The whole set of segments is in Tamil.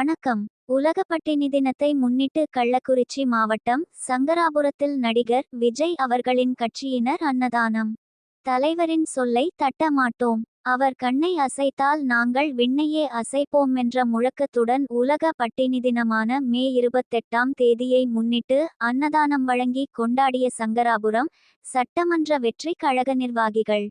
வணக்கம். உலக பட்டினி தினத்தை முன்னிட்டு கள்ளக்குறிச்சி மாவட்டம் சங்கராபுரத்தில் நடிகர் விஜய் அவர்களின் கட்சியினர் அன்னதானம். தலைவரின் சொல்லை தட்ட மாட்டோம் அவர் கண்ணை அசைத்தால் நாங்கள் விண்ணையே அசைப்போம் என்ற முழக்கத்துடன் உலக பட்டினி தினமான மே இருபத்தெட்டாம் தேதியை முன்னிட்டு அன்னதானம் வழங்கி கொண்டாடிய சங்கராபுரம் சட்டமன்ற வெற்றி கழக நிர்வாகிகள்.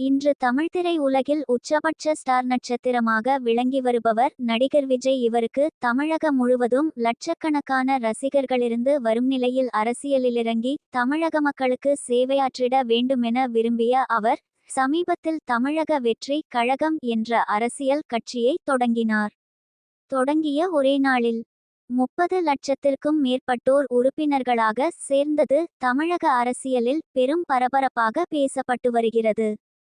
இன்று தமிழ்த்திரை உலகில் உச்சபட்ச ஸ்டார் நட்சத்திரமாக விளங்கி வருபவர் நடிகர் விஜய். இவருக்கு தமிழகம் முழுவதும் லட்சக்கணக்கான ரசிகர்களிருந்து வரும் நிலையில் அரசியலிலிறங்கி தமிழக மக்களுக்கு சேவையாற்றிட வேண்டுமென விரும்பிய அவர் சமீபத்தில் தமிழக வெற்றி கழகம் என்ற அரசியல் கட்சியை தொடங்கினார். தொடங்கிய ஒரே நாளில் முப்பது லட்சத்திற்கும் மேற்பட்டோர் உறுப்பினர்களாக சேர்ந்தது தமிழக அரசியலில் பெரும் பரபரப்பாக பேசப்பட்டு வருகிறது.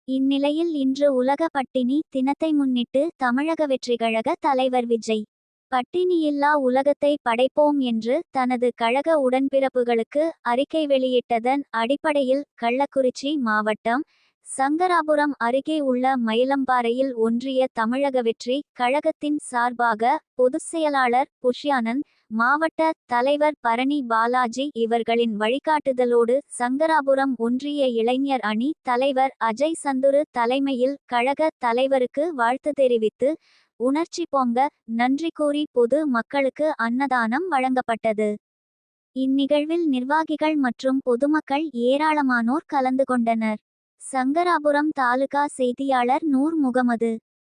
இந்நிலையில் இன்று உலக பட்டினி தினத்தை முன்னிட்டு தமிழக வெற்றிக்கழக தலைவர் விஜய். பட்டினியில்லா உலகத்தை படைப்போம் என்று தனது கழக உடன்பிறப்புகளுக்கு அறிக்கை வெளியிட்டதன் அடிப்படையில் கள்ளக்குறிச்சி மாவட்டம் சங்கராபுரம் அருகே உள்ள மயிலம்பாறையில் ஒன்றிய தமிழக வெற்றி கழகத்தின் சார்பாக பொதுச் செயலாளர் புஷ்யானந்த் மாவட்ட தலைவர் பரணி பாலாஜி இவர்களின் வழிகாட்டுதலோடு சங்கராபுரம் ஒன்றிய இளைஞர் அணி தலைவர் அஜய் சந்துரு தலைமையில் கழக தலைவருக்கு வாழ்த்து தெரிவித்து உணர்ச்சி பொங்க நன்றி கூறி பொது மக்களுக்கு அன்னதானம் வழங்கப்பட்டது. இந்நிகழ்வில் நிர்வாகிகள் மற்றும் பொதுமக்கள் ஏராளமானோர் கலந்து கொண்டனர். சங்கராபுரம் தாலுகா செய்தியாளர் நூர் முகமது.